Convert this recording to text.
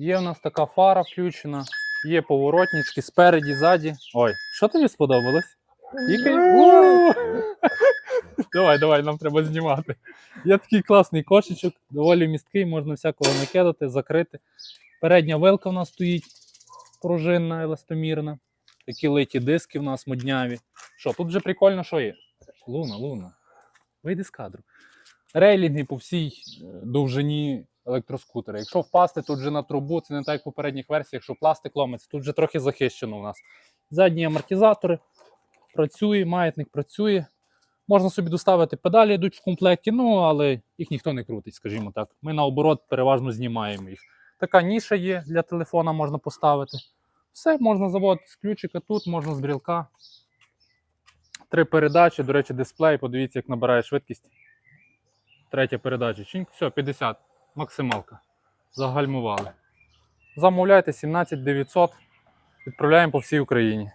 Є в нас така фара включена, є поворотнички спереді, ззаді. Ой, що тобі сподобалось? Тільки? Давай, давай, нам треба знімати. Є такий класний кошечок, доволі місткий, можна всякого накидати, закрити. Передня вилка в нас стоїть пружинна, еластомірна. Такі литі диски в нас модняві. Що, тут вже прикольно, що є? Луна, луна. Вийди з кадру. Рейлінги по всій е, довжині електроскутера. Якщо впасти тут вже на трубу, це не так як в попередніх версіях, якщо пластик ломиться, тут вже трохи захищено у нас. Задні амортизатори працює, маятник працює. Можна собі доставити педалі, йдуть в комплекті, ну але їх ніхто не крутить, скажімо так. Ми наоборот переважно знімаємо їх. Така ніша є для телефона, можна поставити. Все, можна заводити з ключика тут, можна з брілка. Три передачі, до речі, дисплей. Подивіться, як набирає швидкість. Третя передача. Все, 50. Максималка. Загальмували. Замовляйте 17 900. Відправляємо по всій Україні.